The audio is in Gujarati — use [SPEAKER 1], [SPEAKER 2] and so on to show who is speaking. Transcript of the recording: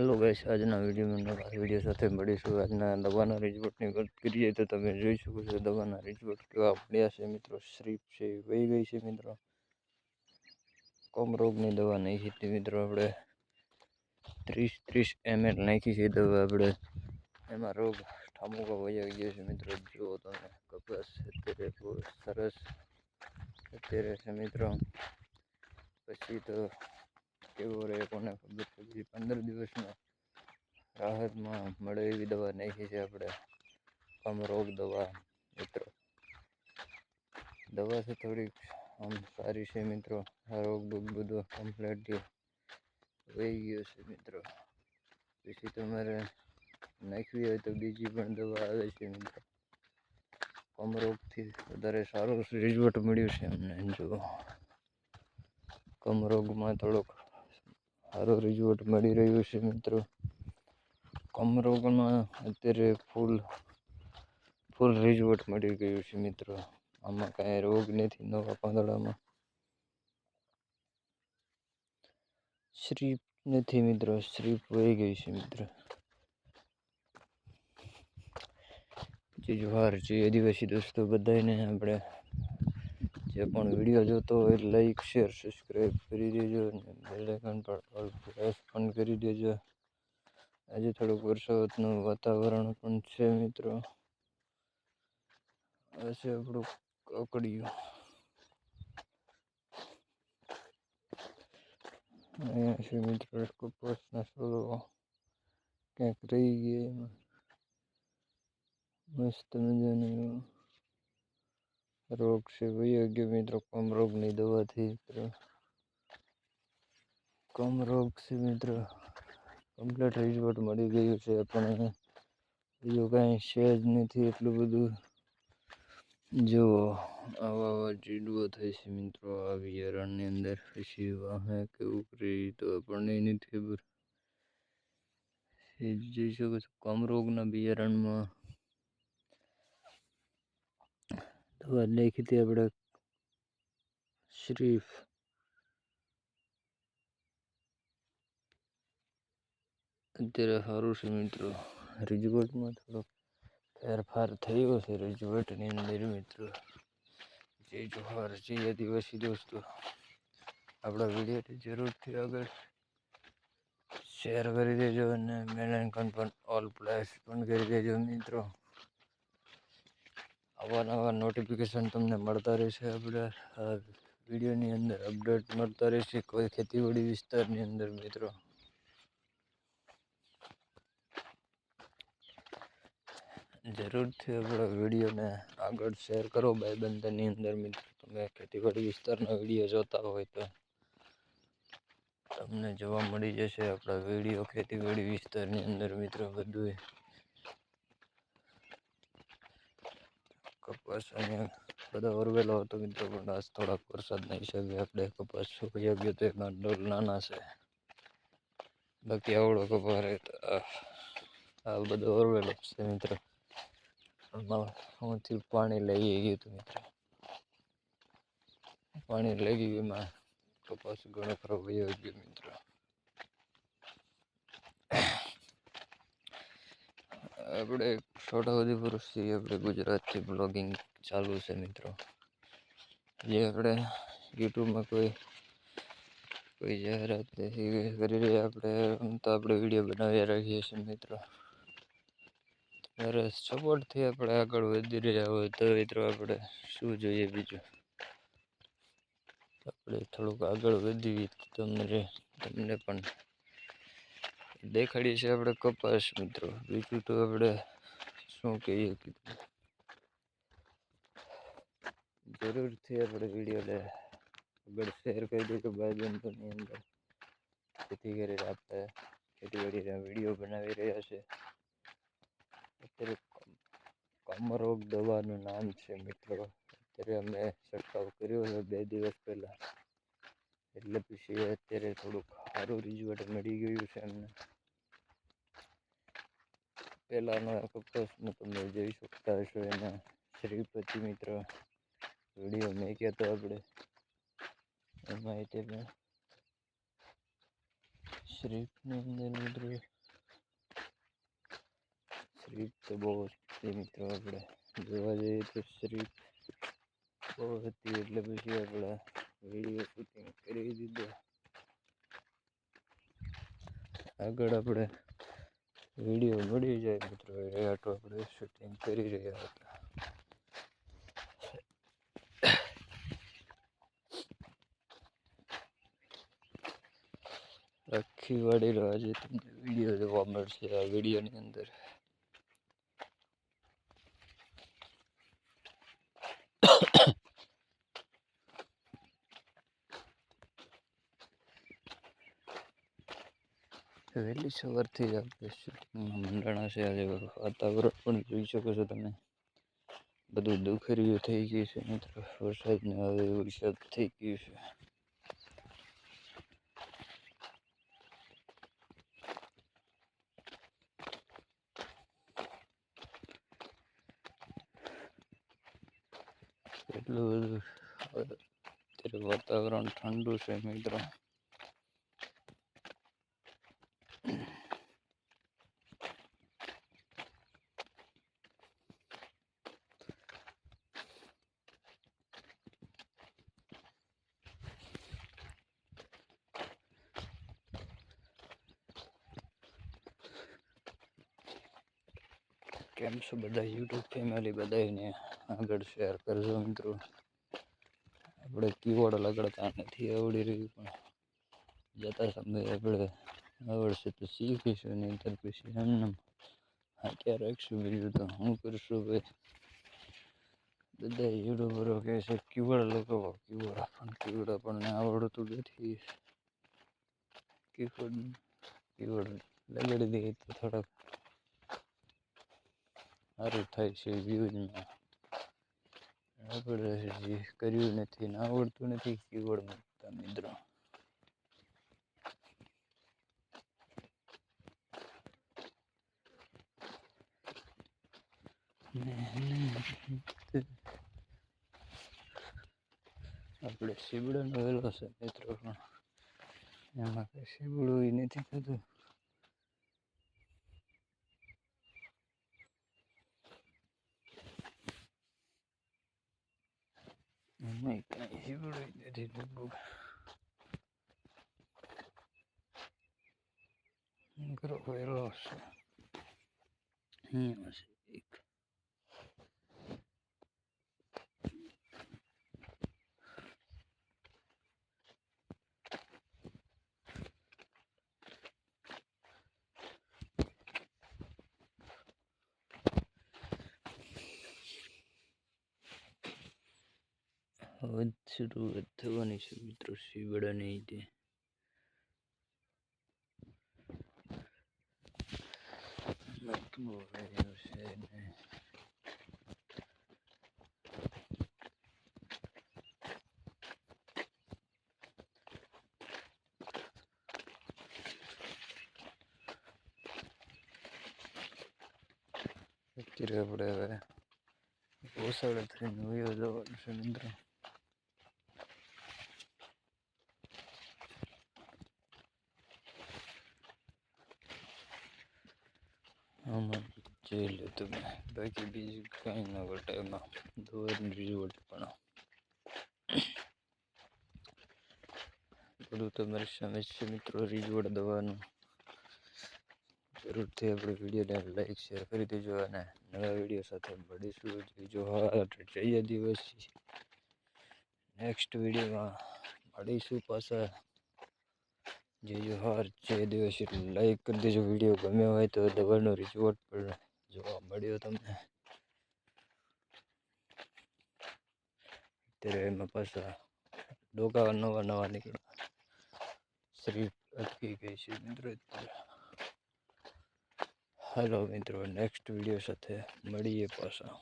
[SPEAKER 1] હેલો ગાઈસ આજના વિડીયોમાં નવા વીડિયો સાથે મળીશું. આજના દવાના રિઝવટની વાત કરીએ તો તમે જોઈ શકો છો દવાના રિઝવટ કેવા પડ્યા છે મિત્રો. શ્રીપ છે, વહી ગઈ છે મિત્રો. કોમરોગની દવા નાખી હતી મિત્રો આપણે. ત્રીસ ત્રીસ એમએલ નાખી છે દવા આપણે. એમાં રોગ ઠામુકો વહી ગયો છે મિત્રો. જુઓ તમે, કપાસ અત્યારે બહુ સરસ અત્યારે છે મિત્રો. પછી તો કેવો રહે કોને ખબર છે? પછી પંદર દિવસમાં રાહતમાં મળે એવી દવા નાખી છે આપણે. કમ રોગ દવા, મિત્રો. દવા છે થોડીક આમ સારી છે, મિત્રો. આ રોગ બોગ બધો કમ્પ્લેટ વહી ગયો છે, મિત્રો. પછી તમારે નાખવી હોય તો બીજી પણ દવા આવે છે, મિત્રો. કમરોગથી વધારે સારું રિઝલ્ટ મળ્યું છે અમને, જો. કમરોગમાં થોડોક સારું રિઝલ્ટ મળી રહ્યું છે મિત્રો. કમરોગમાં અત્યારે ફૂલ ફૂલ રિઝલ્ટ મળી ગયું છે મિત્રો. આમાં કાંઈ રોગ નથી નવા પાંદડામાં. શ્રીપ નથી મિત્રો શ્રીપ વહી ગઈ છે મિત્રો. જે જે આદિવાસી દોસ્તો બધાને આપણે જે પણ વીડિયો જોતો હોય લાઈક, શેર સબસ્ક્રાઈબ કરી દેજો અને બેલ આઇકન પર ઓલ પ્રેસ પણ કરી દેજો. આજે થોડુંક વરસાદનું વાતાવરણ પણ છે મિત્રો. હશે આપણું કકડિયું. અહીંયા છે મિત્રો કપાસના સોલો ક્યાંક રહી ગયા એમાં. મસ્ત મજાનો રોગ છે વયો મિત્રો કમરોગની દવાથી મિત્રો. કમરોગ છે મિત્રો. કમ્પ્લીટ રિઝલ્ટ મળી ગયું છે પણ બીજું કાંઈ છે જ નથી એટલું બધું. જો આવા આવા ચીડવો થાય છે મિત્રો, આ બિયારણની અંદર. પછી વાહે કેવું કરી તો આપણને નથી ખબર. જોઈ શકો છો, કમ રોગના બિયારણમાં આ નાખી હતી આપણે શ્રીફ અત્યારે સારું છે મિત્રો રિઝલ્ટમાં થોડોક ફેરફાર થયો છે રિઝલ્ટની અંદર મિત્રો જય જોહાર જય આદિવાસી દોસ્તો આપણા વિડીયોથી જરૂરથી આગળ શેર કરી દેજો અને બેલ આઇકન પણ ઓલ પ્લેસ પણ કરી દેજો મિત્રો આવા નવા નોટિફિકેશન તમને મળતા રહેશે. આપણે વિડીયોની અંદર અપડેટ મળતા રહેશે કોઈ ખેતીવાડી વિસ્તારની અંદર, મિત્રો. જરૂરથી આપણા વિડીયોને આગળ શેર કરો, ભાઈબંધની અંદર, મિત્રો. તમે ખેતીવાડી વિસ્તારના વીડિયો જોતા હોય તો તમને જોવા મળી જશે આપણા વીડિયો ખેતીવાડી વિસ્તારની અંદર, મિત્રો બધું કપાસ અહીંયા બધા ઓરવેલો હતો મિત્રો પણ આજ થોડાક વરસાદના હિસાબે આપણે કપાસ સુકાઈ ગયો તો એમાં ડોલ નાના છે. બાકી આવડો કપાસ આ બધો ઓરવેલો છે મિત્રો. આમાંથી પાણી લઈ ગયું હતું મિત્રો. પાણી લઈ ગયું એમાં કપાસ ઘણો ખરો વયો ગયો મિત્રો. આપણે છોટાઉદેપુરથી આપણે ગુજરાતથી બ્લોગિંગ ચાલુ છે મિત્રો. જે આપણે યુટ્યુબમાં કોઈ કોઈ જાહેરાત કરી રહ્યા આપણે તો આપણે વીડિયો બનાવી રાખીએ છીએ મિત્રો. ત્યારે સપોર્ટથી આપણે આગળ વધી રહ્યા હોય તો મિત્રો આપણે શું જોઈએ બીજું? આપણે થોડુંક આગળ વધીએ તમને તમને પણ દેખાડીએ છીએ આપણે કપાસ, મિત્રો. બીજું તો આપણે શું કહીએ કીધું? જરૂરથી આપણે વિડીયોને આગળ શેર કરી દઈએ ભાઈ બંધોની અંદર જેથી કરીને આપણે ખેતીવાડીના વીડિયો બનાવી રહ્યા છે. અત્યારે કમરોગ દવાનું નામ છે, મિત્રો. અત્યારે અમે છંટકાવ કર્યો છે બે દિવસ પહેલાં. એટલે પછી અત્યારે થોડુંક સારું રિઝલ્ટ મળી ગયું છે અમને. પહેલાંના કપાસમાં તમે જોઈ શકતા હશો એના શ્રીપતિ મિત્ર વીડિયો મેં તો આપણે એમાં એટલે શ્રીફની અંદર મિત્રો. શ્રીફ તો બહુ છે મિત્રો આપણે. જોવા જઈએ તો શ્રીફ બહુ હતી એટલે પછી આપણે વીડિયો શૂટિંગ કરી દીધો. આગળ આપણે વીડિયો મળી જાય મિત્રો, એ આટો આપણે શૂટિંગ કરી રહ્યા હતા. આખી વાડીનો આજે તમને વીડિયો જોવા મળશે આ વિડીયોની અંદર. વહેલી સવારથી જ આપણે શૂટિંગમાં મંડાણા છે. આજે વાતાવરણ પણ જોઈ શકો છો તમે. બધું દુખર્યું થઈ ગયું છે મિત્રો. વરસાદને હવે વરસાદ થઈ ગયું છે. એટલું બધું. અત્યારે વાતાવરણ ઠંડુ છે મિત્રો. કેમ છો બધા? યુટ્યુબ ફેમિલી બધાને આગળ શેર કરજો મિત્રો. આપણે કીબોર્ડ લગડતા નથી, આવડી રહ્યું પણ જતા સમયે આપણે આવડશે તો શીખીશું નહીં તર પછી એમને અત્યારે રાખશું બીજું તો હું કરશું ભાઈ? બધા યુટ્યુબરો કહે છે કીબોર્ડ લગાવો કીબોર્ડ પણ કીબોર્ડ આપણને આવડતું નથી. કીબોર્ડ કીબોર્ડ લગાડી દઈએ તો થોડાક સારું થાય છે વ્યૂઝમાં આપણે હજી કર્યું નથી ને આવડતું નથી કીબોર્ડ મૂકતા મિત્રો. આપણે શીબડાનો વેલો છે મિત્રો પણ. એમાં શીબડું નથી થતું. make a huge little book. Grover હવે શરૂઆત થવાની છે મિત્રો શિવડાની રીતે અત્યારે આપણે હવે ઓસાડે થઈને જવાનું છે મિત્રો. આમાં જોઈ લો તમે બાકી બીજું કાંઈ ના ઘટે એમાં. દોડની રિઝલ્ટ પણ. બધું તમારી સામે છે મિત્રો રિઝલ્ટ દવાનું. જરૂરથી આપણે વિડીયોને લાઈક શેર કરી દેજો અને નવા વીડિયો સાથે મળીશું. જો હા જઈએ દિવસ નેક્સ્ટ વિડીયોમાં મળીશું પાછા. જે જોહાર જે દિવસે. લાઈક કરી દેજો વીડિયો ગમ્યો હોય તો દવાનો રિઝલ્ટ પણ જોવા મળ્યો તમને. અત્યારે એમાં પાછા ડોકા નવા નવા નીકળ્યા. શરીર અટકી ગઈ છે મિત્રો હાલો મિત્રો નેક્સ્ટ વીડિયો સાથે મળીએ પાછા.